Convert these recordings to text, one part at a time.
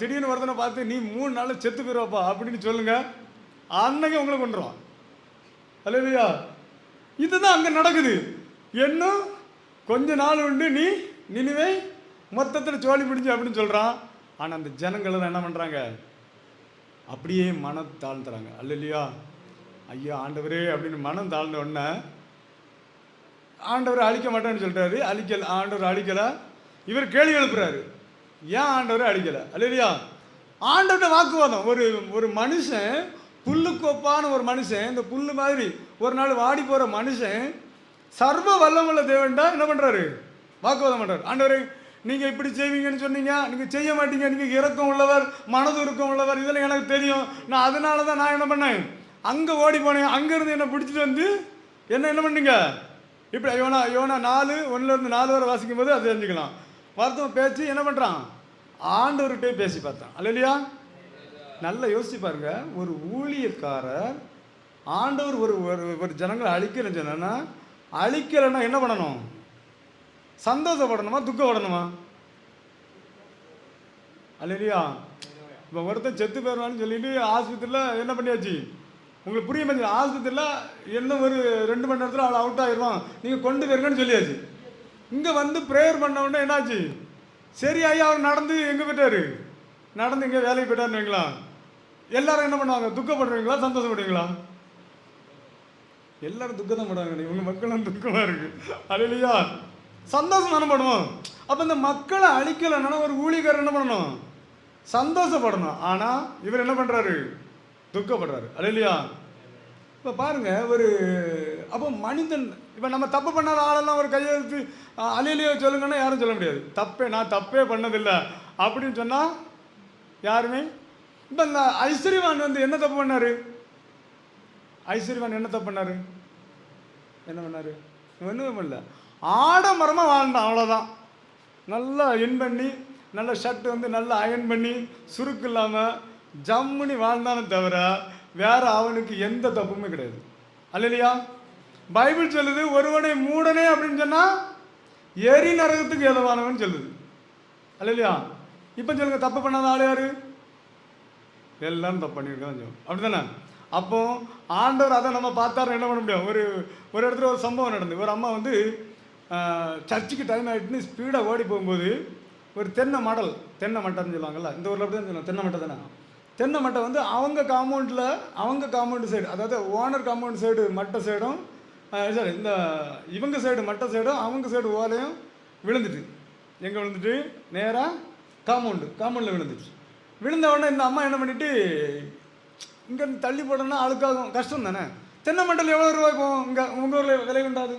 திடீர்னு ஒருத்தனை பார்த்து நீ மூணு நாள் செத்து போயிருவாப்பா அப்படின்னு சொல்லுங்க. அன்னைக்கு உங்களை கொண்டுருவான் அல்லையா இதுதான் அங்கே நடக்குது. இன்னும் கொஞ்ச நாள் உண்டு நீ நினைவே மொத்தத்தில் சோழி பிடிச்சு அப்படின்னு சொல்கிறான் ஆனால் அந்த ஜனங்கள் என்ன பண்ணுறாங்க அப்படியே மனம் தாழ்ந்துறாங்க இல்லையா ஐயா ஆண்டவரே அப்படின்னு மனம் தாழ்ந்த உடனே ஆண்டவர் அழிக்க மாட்டேன்னு சொல்கிறாரு அழிக்கல ஆண்டவர் அழிக்கலை. இவர் கேள்வி எழுப்புறாரு. ஏன் ஆண்டவரை அடிக்கலை? அல்லையா ஆண்டவர்கிட்ட வாக்குவாதம் ஒரு ஒரு மனுஷன் புல்லுக்கோப்பான ஒரு மனுஷன் இந்த புல்லு மாதிரி ஒரு நாள் வாடி போகிற மனுஷன் சர்வ வல்லமுள்ள தேவன்டா என்ன பண்ணுறாரு வாக்குவாதம் பண்ணுறாரு ஆண்டவரை நீங்கள் இப்படி செய்வீங்கன்னு சொன்னீங்க நீங்கள் செய்ய மாட்டீங்க நீங்கள் இறக்கம் உள்ளவர் மனது இறுக்கம் உள்ளவர் இதெல்லாம் எனக்கு தெரியும். நான் அதனால தான் நான் என்ன பண்ணேன்? அங்கே ஓடி போனேன் அங்கேருந்து என்னை பிடிச்சிட்டு வந்து என்ன என்ன பண்ணீங்க? இப்படி யோனா யோனா நாலு ஒன்றுலேருந்து நாலு வரை வாசிக்கும் போது அதை தெரிஞ்சுக்கலாம். மருத்துவம் பேச்சு என்ன பண்ணுறான் ஆண்டவர்கிட்டே பேசி பார்த்தான். அல்லையா நல்லா யோசிச்சு பாருங்க. ஒரு ஊழியக்காரர் ஆண்டவர் ஒரு ஒரு ஒரு ஜனங்களை அழிக்கிறேன்னு சொன்னா அழிக்கலைன்னா என்ன பண்ணணும்? சந்தோஷப்படணுமா துக்கப்படணுமா? அல்லையா இப்போ ஒருத்தன் செத்து போயிடுவான்னு சொல்லிட்டு ஆஸ்பத்திரியில் என்ன பண்ணியாச்சு? உங்களுக்கு புரிய மாதிரி ஆஸ்பத்திரியில் என்ன ஒரு ரெண்டு மணி நேரத்தில் அவள் அவுட் ஆகிடுவான் நீங்கள் கொண்டு போயிருங்கன்னு சொல்லியாச்சு. இங்கே வந்து ப்ரேயர் பண்ணவுடனே என்னாச்சு? சரி ஐயா அவர் நடந்து எங்கே போயிட்டாரு? நடந்து இங்கே வேலைக்கு போயிட்டாருன்னு வைங்களா எல்லாரும் என்ன பண்ணுவாங்க? துக்கப்படுறீங்களா சந்தோஷப்படுவீங்களா? எல்லாரும் துக்கம் தான் படுவாங்க இவங்க மக்களும் துக்கமாக இருக்கு. இல்லையா சந்தோஷம் தானே படுவோம். அப்போ இந்த மக்களை அழிக்கலைன்னா ஒரு ஊழியக்காரர் என்ன பண்ணணும்? சந்தோஷப்படணும். ஆனால் இவர் என்ன பண்ணுறாரு துக்கப்படுறாரு. அலையிலையா இப்போ பாருங்க ஒரு அப்போ மனிதன் இப்போ நம்ம தப்பு பண்ணாத ஆளெல்லாம் ஒரு கையெழுத்து அலையிலையோ சொல்லுங்கன்னா யாரும் சொல்ல முடியாது. தப்பே நான் தப்பே பண்ணதில்லை. அப்படின்னு சொன்னால் யாருமே? இப்போ இந்த ஐஸ்வர்யவான் வந்து என்ன தப்பு பண்ணார்? ஐஸ்வர்யவான் என்ன தப்பு பண்ணாரு? என்ன பண்ணாரு? ஒன்றுமே பண்ணல. ஆடம்பரமாக வாழ்ந்தான் அவ்வளோதான் நல்லா இன் பண்ணி நல்ல ஷர்ட் வந்து நல்லா அயன் பண்ணி சுருக்கு இல்லாமல் ஜம்முனி வாழ்ந்தானே தவிர வேறு அவனுக்கு எந்த தப்புமே கிடையாது. அல்லையா? பைபிள் சொல்லுது ஒருவனை மூடனே அப்படின்னு சொன்னால் எரி நரகத்துக்கு ஏதவானவன் சொல்லுது. இல்லையா இப்போ சொல்லுங்க தப்பு பண்ணாத ஆள் யாரு? எல்லாரும் தப்பு பண்ணியிருக்கான் சொல்லுவோம். அப்படிதானே அப்போ ஆண்டவர் அதை நம்ம பார்த்தாரு என்ன பண்ண முடியும்? ஒரு ஒரு இடத்துல ஒரு சம்பவம் நடந்து ஒரு அம்மா வந்து சர்ச்சுக்கு டைம் ஆகிட்டுன்னு ஸ்பீடாக ஓடி போகும்போது ஒரு தென்னை மடல் தென்னை மட்டம்னு சொல்லுவாங்கல்ல இந்த ஊரில் அப்படி தான் சொல்லுவாங்க தென்னை மட்டை தானே? தென்னை மட்டை வந்து அவங்க காம்பவுண்டில் அவங்க காம்பவுண்டு சைடு அதாவது ஓனர் காம்பவுண்ட் சைடு மட்டை சைடும் சார் இந்த இவங்க சைடு மட்ட சைடும் அவங்க சைடு ஓலையும் விழுந்துட்டு. எங்கே விழுந்துட்டு? நேராக காம்பவுண்டு காம்பவுண்டில் விழுந்துச்சு. விழுந்த உடனே இந்த அம்மா என்ன பண்ணிட்டு இங்கேருந்து தள்ளி போடணும்னா அழுக்காகும் கஷ்டம் தானே? தென்னை மண்டல் எவ்வளோ ரூபாய் போகும்? இங்கே உங்கள் ஊரில் விலை உண்டாது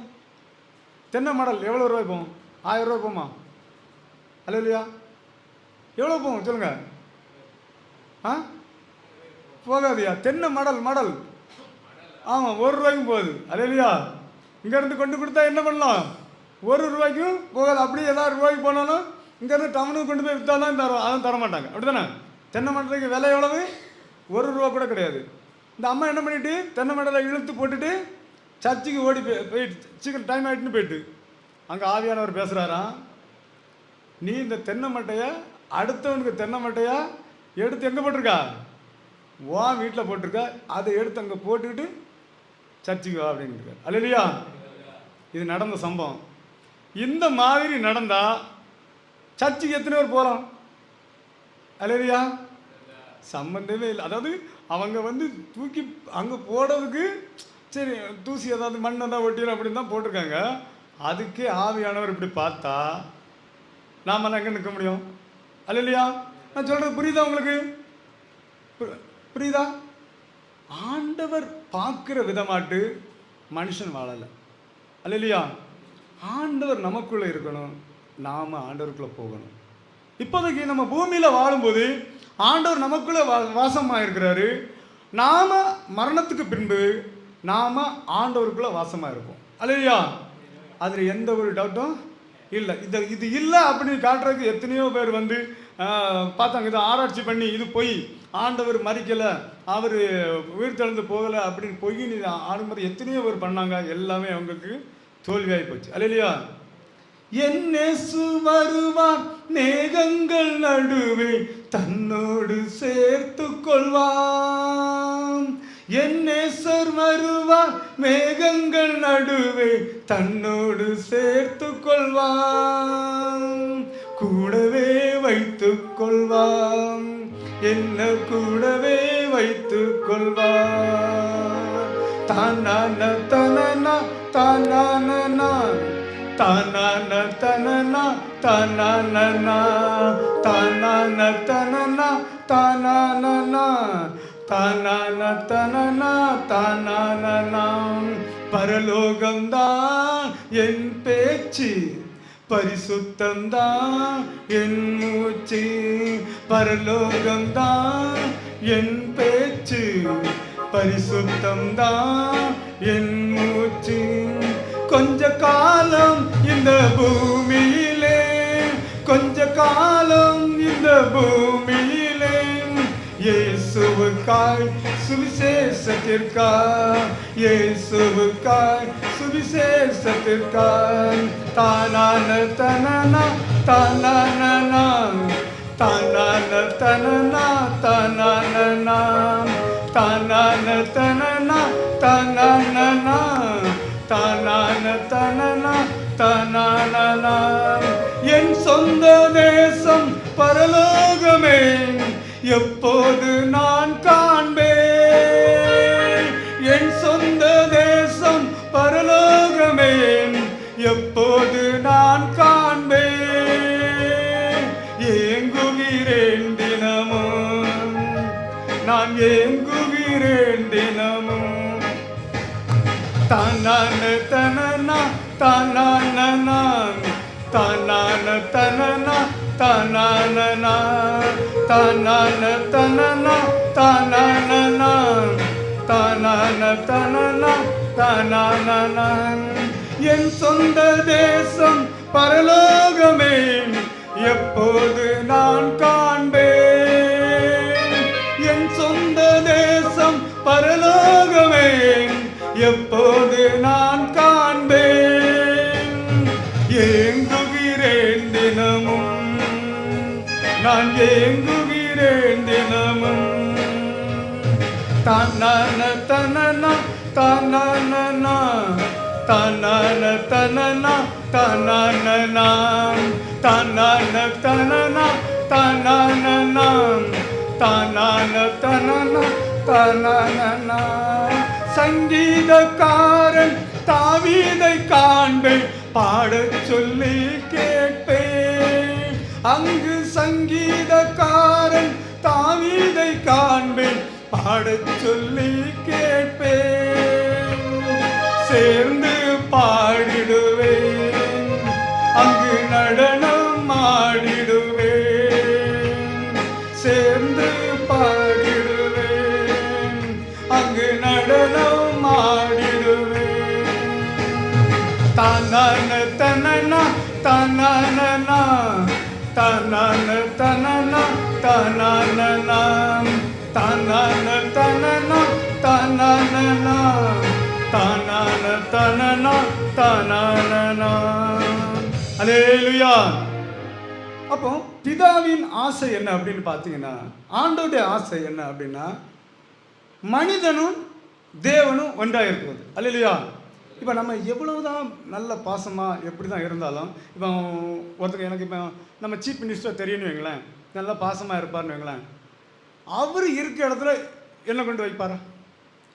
தென்னை மடல் எவ்வளோ ரூபாய் போகும்? ஆயிரம் ரூபாய் போகுமா? அல்ல இல்லையா எவ்வளோ போகும்? சொல்லுங்க. ஆ? போகாதியா? தென்னை மடல் மடல். ஆமாம் ஒரு ரூபாய்க்கும் போகுது. அதே இல்லையா இங்கேருந்து கொண்டு கொடுத்தா என்ன பண்ணலாம்? ஒரு ரூபாய்க்கும் போகாது. அப்படியே ஏதாவது ரூபாய்க்கு போனாலும் இங்கேருந்து டவுனுக்கு கொண்டு போய் விற்றா தான் தரும் அதான் தர மாட்டாங்க அப்படி தானே தென்னை மண்டலுக்கு விலை எவ்வளவு? ஒரு ரூபா கூட கிடையாது. இந்த அம்மா என்ன பண்ணிட்டு தென்னை மண்டலை இழுத்து போட்டுட்டு சர்ச்சுக்கு ஓடி போய் போயிட்டு சீக்கிரம் டைம் ஆகிட்டுன்னு போயிட்டு அங்கே ஆவியானவர் பேசுகிறாராம் நீ இந்த தென்னை மட்டையை அடுத்தவனுக்கு தென்னை மட்டையை எடுத்து எங்கே போட்டிருக்கா? வா வீட்டில் போட்டிருக்க. அதை எடுத்து அங்கே போட்டுக்கிட்டு சர்ச்சுக்கு வா அப்படின்னு அல்லையா இது நடந்த சம்பவம். இந்த மாதிரி நடந்தால் சர்ச்சுக்கு எத்தனை பேர் போகலாம் அல்லையா சம்பந்தமே இல்லை. அதாவது அவங்க வந்து தூக்கி அங்கே போடுறதுக்கு சரி தூசி ஏதாவது மண் ஏதாவது ஒட்டிடும் அப்படின்னு தான் போட்டிருக்காங்க. அதுக்கே ஆவியானவர் இப்படி பார்த்தா நாமெல்லாம் எங்கே நிற்க முடியும்? அல்ல இல்லையா நான் சொல்கிறது புரியுதா உங்களுக்கு? பு- புரியுதா? ஆண்டவர் பார்க்குற விதமாட்டு மனுஷன் வாழலை. அல்ல இல்லையா ஆண்டவர் நமக்குள்ளே இருக்கணும். நாம் ஆண்டவருக்குள்ளே போகணும். இப்போதைக்கு நம்ம பூமியில் வாழும்போது ஆண்டவர் நமக்குள்ளே வா வாசமாக இருக்கிறாரு நாம் மரணத்துக்கு பின்பு நாம் ஆண்டவருக்குள்ளே வாசமாக இருப்போம் அல்லையா அதில் எந்த ஒரு டவுட்டும் இல்லை. இது இது இல்லை அப்படின்னு காட்டுறதுக்கு எத்தனையோ பேர் வந்து பார்த்தாங்க இதை ஆராய்ச்சி பண்ணி இது பொய் ஆண்டவர் மறிக்கலை அவர் உயிர் தெழுந்து போகலை அப்படின்னு பொய் நீ ஆடும்போது எத்தனையோ பேர் பண்ணாங்க எல்லாமே அவங்களுக்கு தோல்வியாகி போச்சு. அல்லையா என்ன வருவார் மேகங்கள் நடுவே தன்னோடு சேர்த்து கொள்வான். என்னேசர் வருவார் மேகங்கள் நடுவே தன்னோடு சேர்த்து கொள்வான். கூடவே வைத்துக் கொள்வான் என்ன கூடவே வைத்துக் கொள்வான் தானான தனனா தானான தானான தனனா தானான தானான தனனா தானான தானான தனனா தானான பரலோகம்தான் என் பேச்சு. பரிசுத்தந்தான் என் மூச்சு பரலோகம்தான் என் பேச்சு பரிசுத்தம்தான் என் மூச்சு கொஞ்ச காலம் இந்த பூமியிலே கொஞ்ச காலம் இந்த பூமியிலே ஏ இயேசுவுக்காய் சுவிசேஷத்திற்காய். இயேசுவுக்காய் சுவிசேஷத்திற்காய். தானான தனனா தானான தானான தனனா தானான தானான தனனா தானான தானான தனனா தானான என் சொந்த தேசம் எப்போது நான் காண்பேன். என் சொந்த தேசம் பரலோகமேன். எப்போது நான் காண்பேன். ஏங்குகிறேன் தினமும். நான் ஏங்குகிறேன் தினமும். தானான தனனா தானான தானான தனனா தானான தானான தனனா தானான தானான தனனா தானான என் சொந்த தேசம் பரலோகமே எப்போது நான் காண்பேன்? என் சொந்த தேசம் பரலோகமே எப்போது நான் நான் ஏங்குகிறேன் தினமும். தன்னன தனனா தனனா தனன தனனா தனனா தனன தனனா தனனா தனன தனனா தனனா சங்கீதக்காரன் தாவீதை காண்பேன். பாடச் சொல்லி கே அங்கு சங்கீதக்காரன் தாவீதை காண்பேன். பாடச் சொல்லி கேட்பேன். சேர்ந்து பாடிடுவேன். அங்கு நடனம் ஆடிடுவேன். சேர்ந்து பாடிடுவேன். அங்கு நடனம் ஆடிடுவேன். தானான தனனா தானான தானான தனனா தானான தானான தனனா தானான தானான தனனா தானான அலேலுயா அப்போ பிதாவின் ஆசை என்ன அப்படின்னு பார்த்தீங்கன்னா ஆண்டோடைய ஆசை என்ன அப்படின்னா மனிதனும் தேவனும் ஒன்றாக இருக்கிறது அல்லையா இப்போ நம்ம எவ்வளவு தான் நல்ல பாசமாக எப்படி தான் இருந்தாலும் இப்போ ஒருத்தங்க எனக்கு இப்போ நம்ம சீஃப் மினிஸ்டர் தெரியும்னு வைங்களேன் நல்லா பாசமாக இருப்பார்னு வைங்களேன் அவர் இருக்கிற இடத்துல என்ன கொண்டு வைப்பாரா?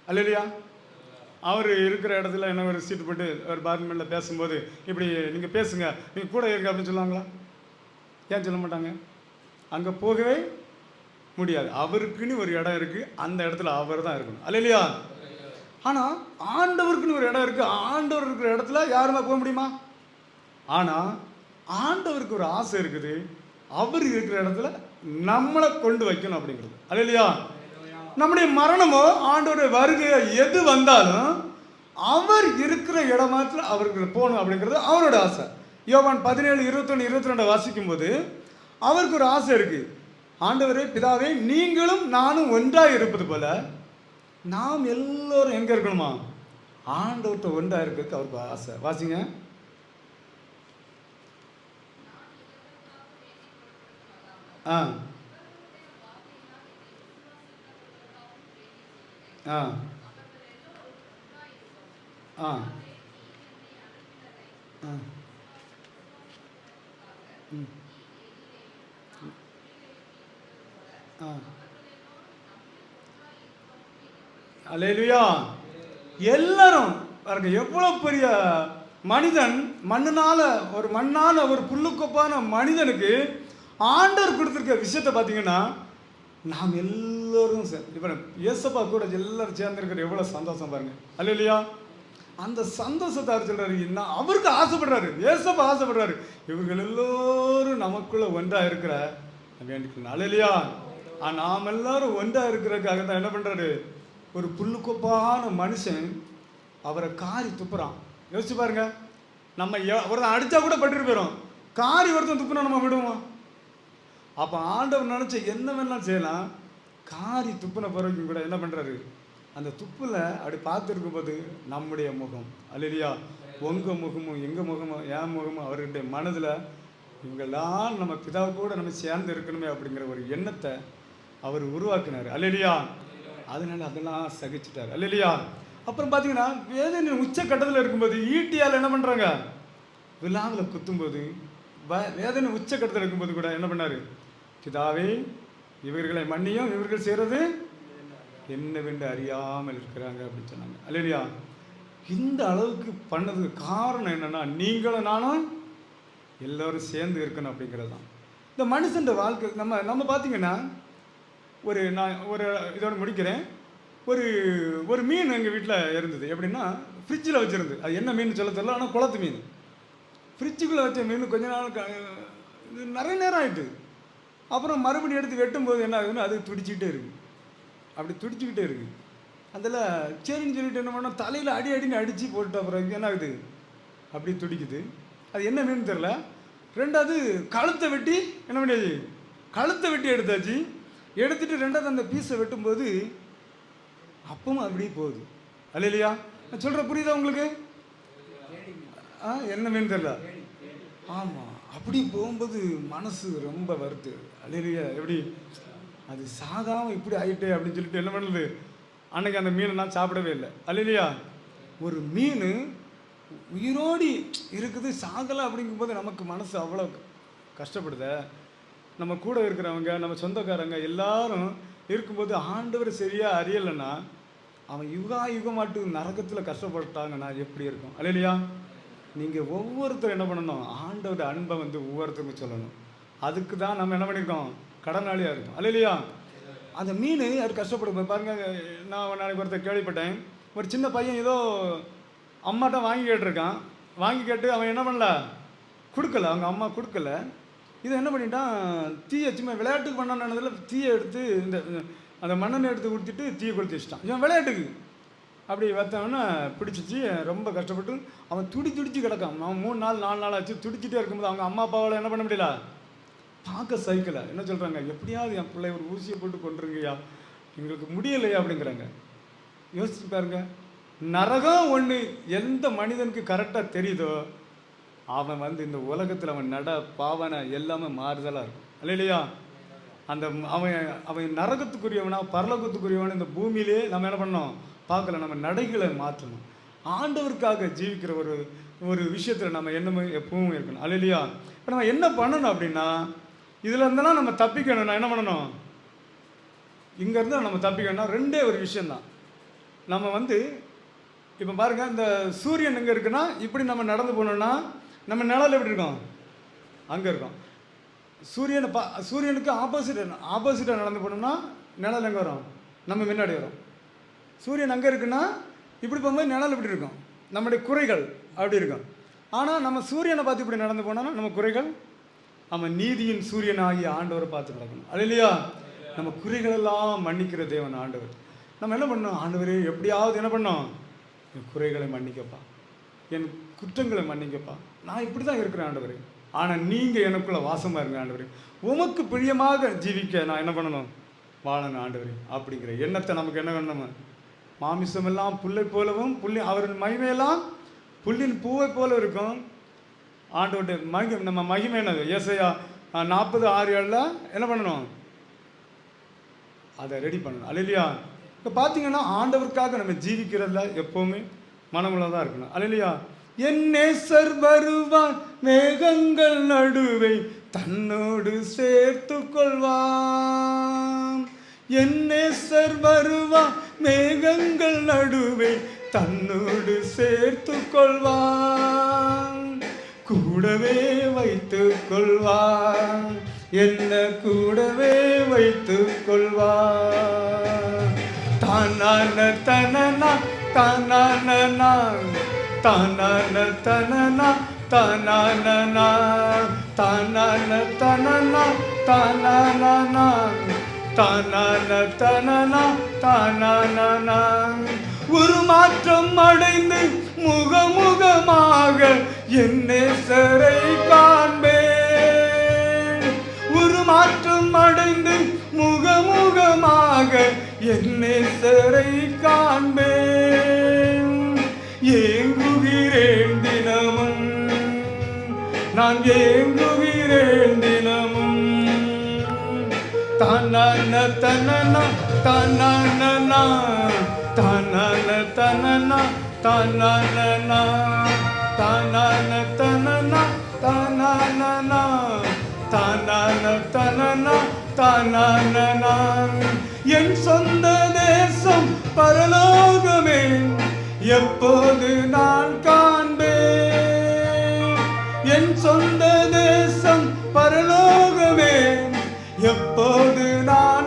அல்லையா? அவர் இருக்கிற இடத்துல என்ன ஒரு சீட்டு போட்டு ஒரு பார்லிமெண்ட்டில் பேசும்போது இப்படி நீங்கள் பேசுங்க நீங்கள் கூட இருங்க அப்படின்னு சொல்லுவாங்களா? ஏன் சொல்ல மாட்டாங்க? அங்கே போகவே முடியாது. அவருக்குன்னு ஒரு இடம் இருக்குது அந்த இடத்துல அவர் தான் இருக்கணும். அல்லையா? ஆனால் ஆண்டவருக்குன்னு ஒரு இடம் இருக்குது ஆண்டவர் இருக்கிற இடத்துல யாருமே போக முடியுமா? ஆனால் ஆண்டவருக்கு ஒரு ஆசை இருக்குது. அவர் இருக்கிற இடத்துல நம்மளை கொண்டு வைக்கணும் அப்படிங்கிறது. அது இல்லையா நம்முடைய மரணமோ ஆண்டவருடைய வருகையோ எது வந்தாலும் அவர் இருக்கிற இடமாத்துல அவருக்கு போகணும் அப்படிங்கிறது அவரோட ஆசை. யோவான் பதினேழு இருபத்தொன்று இருபத்தி ரெண்டை வாசிக்கும்போது அவருக்கு ஒரு ஆசை இருக்குது ஆண்டவரே பிதாவே நீங்களும் நானும் ஒன்றாக இருப்பது போல நாம் எல்லோரும் எங்கே இருக்கணுமா? ஆண்டவர்கிட்ட ஒன்றாக இருக்கிறதுக்கு அவருக்கு ஆசை. வாசிங்க. ஆ. ஆ. ஆ. ஆ. ம். ஆ. அலேலுயா எல்லாரும் பாருங்க எவ்வளோ பெரிய மனிதன் மண்ணுனால ஒரு மண்ணால் ஒரு புல்லுக்கொப்பான மனிதனுக்கு ஆண்டவர் கொடுத்துருக்க விஷயத்தை பார்த்தீங்கன்னா நாம் எல்லோரும் சேர்ந்து இப்போ இயேசப்பா கூட எல்லோரும் சேர்ந்துருக்கிற எவ்வளோ சந்தோஷம் பாருங்க. இல்லையா அந்த சந்தோஷத்தை அவர் சொல்கிறாரு நான் அவருக்கு ஆசைப்படுறாரு ஏசப்பா ஆசைப்படுறாரு. இவர்கள் எல்லோரும் நமக்குள்ளே ஒன்றாக இருக்கிற வேண்டிக்கணும் அல்லையா நாம் எல்லாரும் ஒன்றாக இருக்கிறதுக்காக தான் என்ன பண்ணுறாரு ஒரு புல்லுக்கொப்பான மனுஷன் அவரை காரி துப்புறான். யோசிச்சு பாருங்க. நம்ம அவரை ஒருத்தன் அடிச்சா கூட பட்டு போயிடும் காரி ஒருத்தன் துப்புனா நம்ம விடுவோம்? அப்போ ஆண்டவர் நினச்ச என்ன வேணாலும் செய்யலாம். காரி துப்புன பிறகு கூட என்ன பண்ணுறாரு அந்த துப்புல அப்படி பார்த்துருக்கும் போது நம்முடைய முகம். அல்லையா உங்கள் முகமும் எங்கள் முகமும் என் முகமும் அவருடைய மனதில் இவங்கெல்லாம் நம்ம பிதாவை கூட நம்ம சேர்ந்து இருக்கணுமே அப்படிங்கிற ஒரு எண்ணத்தை அவர் உருவாக்கினார். அல்லையா அதனால அதெல்லாம் சகிச்சிட்டார். இல்லையா அப்புறம் பார்த்தீங்கன்னா வேதனை உச்சக்கட்டத்தில் இருக்கும்போது ஈட்டியால் என்ன பண்ணுறாங்க விழாவில் குத்தும்போது வ- வேதனை உச்சக்கட்டத்தில் இருக்கும்போது கூட என்ன பண்ணாரு? பிதாவே இவர்களை மன்னியும் இவர்கள் செய்கிறது என்னவென்று அறியாமல் இருக்கிறாங்க அப்படின்னு சொன்னாங்க. இல்லையா இந்த அளவுக்கு பண்ணதுக்கு காரணம் என்னன்னா நீங்களும் நானும் எல்லோரும் சேர்ந்து இருக்கணும் அப்படிங்கிறது தான் இந்த மனுஷன் வாழ்க்கை நம்ம நம்ம பார்த்தீங்கன்னா ஒரு நான் ஒரு இதோட முடிக்கிறேன். ஒரு ஒரு மீன் எங்கள் வீட்டில் இருந்தது. எப்படின்னா ஃப்ரிட்ஜில் வச்சுருந்து. அது என்ன மீன் சொல்ல தெரியல ஆனால் குளத்து மீன். ஃப்ரிட்ஜுக்குள்ளே வச்ச மீன் கொஞ்ச நாள் நிறைய நேரம் ஆயிட்டு. அப்புறம் மறுபடியும் எடுத்து வெட்டும்போது என்ன ஆகுதுன்னா அது துடிச்சிக்கிட்டே இருக்கு. அப்படி துடிச்சிக்கிட்டே இருக்கு. அதில் சரின்னு சொல்லிட்டு என்ன பண்ணோம் தலையில் அடி அடின்னு அடித்து போட்டு அப்புறம் என்ன ஆகுது? அப்படி துடிக்குது. அது என்ன மீன் தெரில ரெண்டாவது கழுத்தை வெட்டி என்ன பண்ணியாச்சு? கழுத்தை வெட்டி எடுத்தாச்சு. எடுத்துட்டு ரெண்டாவது அந்த பீஸை வெட்டும்போது அப்பவும் அப்படியே போகுது. அல்ல இல்லையா நான் சொல்கிற புரியுதா உங்களுக்கு? ஆ என்ன மீன் தெரியல. ஆமாம் அப்படி போகும்போது மனசு ரொம்ப வருத்து அல்லையா எப்படி? அது சாகாம இப்படி ஆயிட்டே அப்படின்னு சொல்லிட்டு என்ன பண்ணுது? அன்னைக்கு அந்த மீனை நான் சாப்பிடவே இல்லை. அல்லையா ஒரு மீன் உயிரோடி இருக்குது சாகலை அப்படிங்கும்போது நமக்கு மனசு அவ்வளோ கஷ்டப்படுத. நம்ம கூட இருக்கிறவங்க நம்ம சொந்தக்காரங்க எல்லாரும் இருக்கும்போது ஆண்டவர் சரியாக அறியலைன்னா அவன் யுகா யுகமாட்டு நரகத்தில் கஷ்டப்பட்டாங்கன்னா எப்படி இருக்கும்? இல்லையா நீங்கள் ஒவ்வொருத்தரும் என்ன பண்ணணும்? ஆண்டவர் அன்பை வந்து ஒவ்வொருத்தருக்கும் சொல்லணும். அதுக்கு தான் நம்ம என்ன பண்ணியிருக்கோம் கடனாளியாக இருக்கும். இல்லையா அந்த மீன் அது கஷ்டப்படும் பாருங்க நான் நாளைக்கு ஒருத்தர் கேள்விப்பட்டேன். ஒரு சின்ன பையன் ஏதோ அம்மாட்ட வாங்கி கேட்டிருக்கான். வாங்கி கேட்டு அவன் என்ன பண்ணல? கொடுக்கல. அவங்க அம்மா கொடுக்கல. இதை என்ன பண்ணிட்டான்? தீயை சும்மா விளையாட்டுக்கு பண்ணானதில் தீயை எடுத்து இந்த அந்த மண்ணெண்ணை எடுத்து கொடுத்துட்டு தீயை கொளுத்தி வச்சிட்டான். இவன் விளையாட்டுக்கு. அப்படி வத்தவொன்னே பிடிச்சிச்சு. ரொம்ப கஷ்டப்பட்டு அவன் துடி துடிச்சு கிடக்கான். அவன் மூணு நாள் நாலு நாள் ஆச்சு. துடிச்சிட்டே இருக்கும்போது அவங்க அம்மா அப்பாவால் என்ன பண்ண முடியல? பார்க்க சைக்கிளை என்ன சொல்கிறாங்க எப்படியாவது என் பிள்ளை ஒரு ஊசியை போட்டு கொண்டுருங்கய்யா எங்களுக்கு முடியலையா அப்படிங்கிறாங்க. யோசிச்சு பாருங்க. நரகம் ஒன்று எந்த மனிதனுக்கு கரெக்டாக தெரியுதோ அவன் வந்து இந்த உலகத்தில் அவன் நட பாவனை எல்லாமே மாறுதலாக இருக்கும். இல்லையா அந்த அவன் அவன் நரகத்துக்குரியவனா பரலோகத்துக்குரியவனா இந்த பூமியிலே நம்ம என்ன பண்ணோம் பார்க்கல நம்ம நடைகளை மாற்றணும். ஆண்டவருக்காக ஜீவிக்கிற ஒரு ஒரு விஷயத்தில் நம்ம என்னமோ எப்பவும் இருக்கணும். அல்லையா இப்போ நம்ம என்ன பண்ணணும் அப்படின்னா இதில் இருந்தெல்லாம் நம்ம தப்பிக்கணும்னா என்ன பண்ணணும்? இங்கேருந்து நம்ம தப்பிக்கணும்னா ரெண்டே ஒரு விஷயந்தான் நம்ம வந்து இப்போ பாருங்க இந்த சூரியன் எங்கே இருக்குன்னா இப்படி நம்ம நடந்து போனோம்னா நம்ம நிழல் எப்படி இருக்கோம்? அங்கே இருக்கோம். சூரியனை பா சூரியனுக்கு ஆப்போசிட் ஆப்போசிட்டாக நடந்து போனோம்னா நிழல் எங்கே வரும்? நம்ம முன்னாடி வரும். சூரியன் அங்கே இருக்குன்னா இப்படி போகும்போது நிழல் இப்படி இருக்கும்? நம்முடைய குறைகள் அப்படி இருக்கும். ஆனால் நம்ம சூரியனை பார்த்து இப்படி நடந்து போனோம்னா நம்ம குறைகள்? நம்ம நீதியின் சூரியன் ஆகிய ஆண்டவரை பார்த்து நடக்கணும் அது இல்லையா நம்ம குறைகளெல்லாம் மன்னிக்கிற தேவன் ஆண்டவர். நம்ம என்ன பண்ணோம் ஆண்டவர் எப்படியாவது என்ன பண்ணோம் என் குறைகளை மன்னிக்கப்பா என் குற்றங்களை மன்னிக்கப்பா நான் இப்படி தான் இருக்கிறேன் ஆண்டவரே. ஆனால் நீங்கள் எனக்குள்ள வாசமாக இருங்க ஆண்டவரே. உமக்கு பிரியமாக ஜீவிக்க நான் என்ன பண்ணணும்? வாழணும் ஆண்டவரே அப்படிங்கிற எண்ணத்தை நமக்கு என்ன பண்ணணும்? மாமிசமெல்லாம் புல்லை போலவும் புள்ளி அவரின் மகிமையெல்லாம் புல்லின் பூவை போல இருக்கும். ஆண்டவருடைய மகி நம்ம மகிமை என்னது? ஏசையா நாற்பது ஆறு ஏழில் என்ன பண்ணணும்? அதை ரெடி பண்ணணும். அல்லையா இப்போ பார்த்தீங்கன்னா ஆண்டவருக்காக நம்ம ஜீவிக்கிறதுல எப்போவுமே மனமுள்ள தான் இருக்கணும். அலையிலியா என் நேசர் வருவான் மேகங்கள் நடுவை தன்னோடு சேர்த்து கொள்வான். என் நேசர் வருவான் மேகங்கள் நடுவே தன்னோடு சேர்த்து கொள்வான். கூடவே வைத்து கொள்வான் என்ன கூடவே வைத்து கொள்வான். தானான தனனா தானான நான். தானான தனனா தானான தானான தனனா தானான தானான தனனா தானான உருமாற்றம் அடைந்து முகமுகமாக என் நேசரை காண்பேன். உருமாற்றம் அடைந்து முகமுகமாக என் நேசரை காண்பேன். ஏங்குகிறேன் நான் ஏங்குகிறேன் தினமும் தனன தனனா தனனா தனன தனனா தனனா தனன தனனா தனனா தனன தனனா தனனா என் சொந்த தேசம் பரலோகமே எப்போது நான் காண்பேன் சொந்த தேசம் பரலோகமே. எப்போது நான்